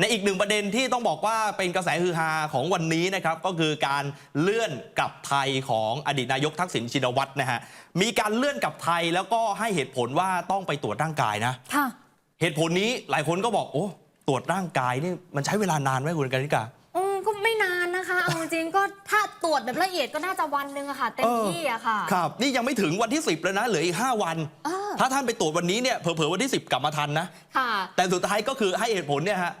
ในอีกหนึ่งประเด็นที่ต้องบอกว่าเป็นกระแสฮือฮาของวันนี้นะครับก็คือการเลื่อนกลับไทยของอดีตนายกทักษิณชินวัตรนะฮะมีการเลื่อนกลับไทยแล้วก็ให้เหตุผลว่าต้องไปตรวจร่างกายนะค่ะเหตุผลนี้หลายคนก็บอกโอ้ตรวจร่างกายนี่มันใช้เวลานานไหมคุณกานิกาอืมก็ไม่นานนะคะเอาจริงๆก็ถ้าตรวจแบบละเอียดก็น่าจะวันหนึ่งอะค่ะเต็มที่อะค่ะครับนี่ยังไม่ถึงวันที่ 10เลยนะเหลืออีก5วันเออถ้าท่านไปตรวจวันนี้เนี่ยเผลอๆวันที่ 10 กลับมาทันนะค่ะแต่สุดท้ายก็คือให้เหตุผลเนี่ยฮะ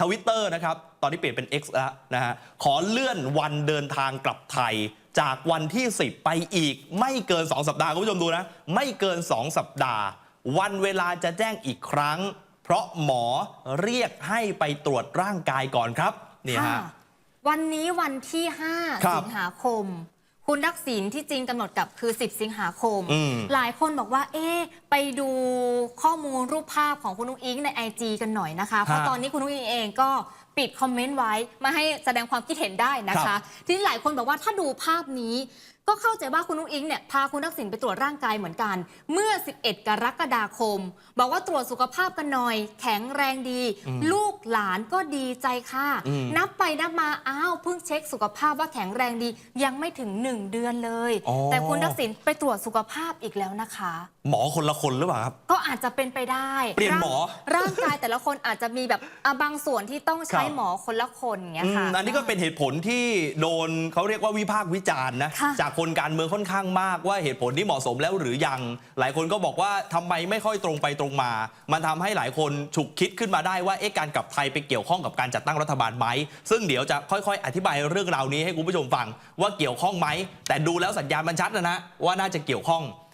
ทวิตเตอร์นะครับ ตอนนี้เปลี่ยนเป็น X แล้วนะฮะ ขอเลื่อนวันเดินทางกลับไทย จากวันที่ 10 ไปอีก ไม่เกิน 2 สัปดาห์คุณผู้ชมดูนะ ไม่เกิน 2 สัปดาห์ วันเวลาจะแจ้งอีกครั้ง เพราะหมอเรียกให้ไปตรวจร่างกายก่อนครับเนี่ยค่ะฮะ วันนี้วันที่ครั5บสิงหาคม คุณทักษิณที่จริงกำหนดกับคือ 10 สิงหาคม อืม หลายคนบอกว่า เอ๊ะไปดูข้อมูลรูปภาพของคุณนุ้งอิงใน IG กันหน่อยนะคะ เพราะตอนนี้คุณนุ้งอิงเองก็ ปิดคอมเมนต์ไว้มาให้แสดงความคิดเห็นได้นะครัคะบทีนี้หลายคนบอกว่าถ้าดูภาพนี้ ก็เข้าใจว่าคุณนุ้งอิงเนี่ยพาคุณทักษิณไปตรวจร่างกายเหมือนกัน เมื่อ 11 กรกฎาคม บอกว่าตรวจสุขภาพกันหน่อย แข็งแรงดี ลูกหลานก็ดีใจค่ะอืมนับไปนับมาอ้าวเพิ่งเช็คสุขภาพว่าแข็งแรงดี ยังไม่ถึง 1 เดือนเลยอ๋อแต่คุณทักษิณไปตรวจสุขภาพอีกแล้วนะคะ หมอคนละคนหรือเปล่าครับก็อาจจะเป็นไปได้เปลี่ยนหมอร่างร่างกายแต่ละคนอาจจะมีแบบอะบางส่วนที่ต้องใช้ครับหมอคนละคนอย่างเงี้ยอืค่ะมอันนี้ก็เป็นเหตุผลที่โดนเขาเรียกว่าวิพากษ์วิจารณ์นะค่ะจากคนการเมืองค่อนข้างมากว่าเหตุผลที่เหมาะสมแล้วหรือยัง หลายคนก็บอกว่าทำไมไม่ค่อยตรงไปตรงมา มันทำให้หลายคนฉุกคิดขึ้นมาได้ว่าเอ๊ะการกลับไทยไปเกี่ยวข้องกับการจัดตั้งรัฐบาลไหมซึ่งเดี๋ยวจะค่อย ๆ อธิบายเรื่องราวนี้ให้คุณผู้ชมฟังว่าเกี่ยวข้องไหมแต่ดูแล้วสัญญาณมันชัดนะนะว่าน่าจะเกี่ยวข้อง